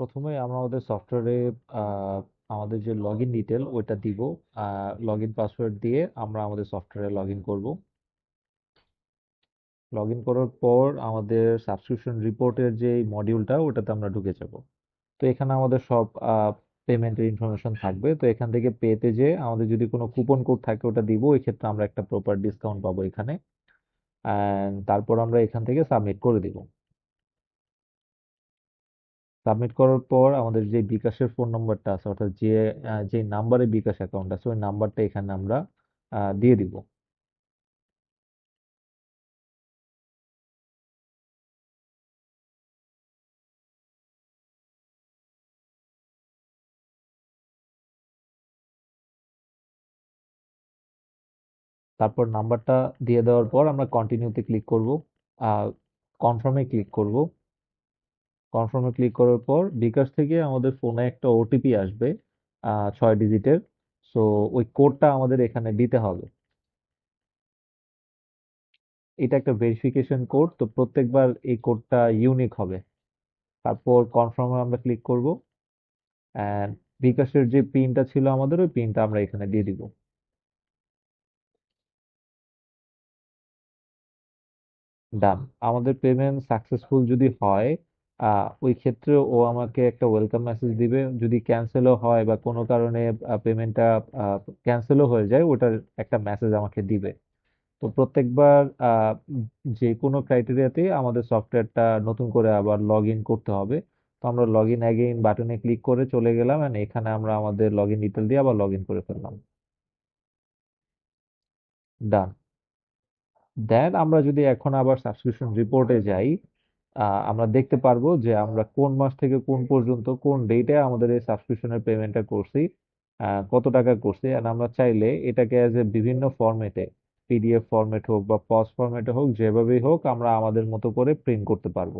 প্রথমে আমরা আমাদের সফটওয়্যারে আমাদের যে লগ ইন ডিটেল ওইটা দিব লগ ইন পাসওয়ার্ড দিয়ে আমরা আমাদের সফটওয়্যারে লগ ইন করব। লগ ইন করার পর আমাদের সাবস্ক্রিপশন রিপোর্টের যে মডিউলটা ওটাতে আমরা ঢুকে যাব। তো এখানে আমাদের সব পেমেন্টের ইনফরমেশন থাকবে। তো এখান থেকে পেতে যে আমাদের যদি কোনো কুপন কোড থাকে, ওটা দিব, ওই ক্ষেত্রে আমরা একটা প্রপার ডিসকাউন্ট পাবো এখানে। অ্যান্ড তারপর আমরা এখান থেকে সাবমিট করে দিব। সাবমিট করার পর আমাদের যে বিকাশের ফোন নাম্বারটা আছে, অর্থাৎ যে যে নাম্বারে বিকাশ অ্যাকাউন্ট আছে, ওই নাম্বারটা এখানে আমরা দিয়ে দিব। তারপর নাম্বারটা দিয়ে দেওয়ার পর আমরা কন্টিনিউতে ক্লিক করব কনফার্মে ক্লিক করব। কনফার্মে ক্লিক করার পর বিকাশ থেকে আমাদের ফোনে একটা ওটিপি আসবে ছয় ডিজিটের সো ওই কোডটা আমাদের এখানে দিতে হবে। এটা একটা ভেরিফিকেশন কোড তো প্রত্যেকবার এই কোডটা ইউনিক হবে। তারপর কনফার্মে আমরা ক্লিক করব অ্যান্ড বিকাশের যে পিনটা ছিল আমাদের, ওই পিনটা আমরা এখানে দিয়ে দিব। ডান আমাদের পেমেন্ট সাকসেসফুল যদি হয় ওই ক্ষেত্রে ও আমাকে একটা ওয়েলকাম মেসেজ দিবে। যদি ক্যান্সেলও হয় বা কোনো কারণে পেমেন্টটা ক্যান্সেলও হয়ে যায়, ওটার একটা মেসেজ আমাকে দিবে। তো প্রত্যেকবার যে কোনো ক্রাইটেরিয়াতে আমাদের সফটওয়্যারটা নতুন করে আবার লগ ইন করতে হবে। তো আমরা লগ ইন অ্যাগেইন বাটনে ক্লিক করে চলে গেলাম এন্ড এখানে আমরা আমাদের লগ ইন ডিটেল দিয়ে আবার লগ ইন করে ফেললাম। ডান দেন আমরা যদি এখন আবার সাবস্ক্রিপশন রিপোর্টে যাই আমরা দেখতে পারব যে আমরা কোন মাস থেকে কোন পর্যন্ত কোন ডেটে আমাদের এই সাবস্ক্রিপশনের পেমেন্টটা করছি কত টাকা করছি আর আমরা চাইলে এটাকে অ্যাজ এ বিভিন্ন ফরম্যাটে পিডিএফ ফরম্যাট হোক বা পজ ফরম্যাটে হোক, যেভাবেই হোক, আমরা আমাদের মতো করে প্রিন্ট করতে পারব।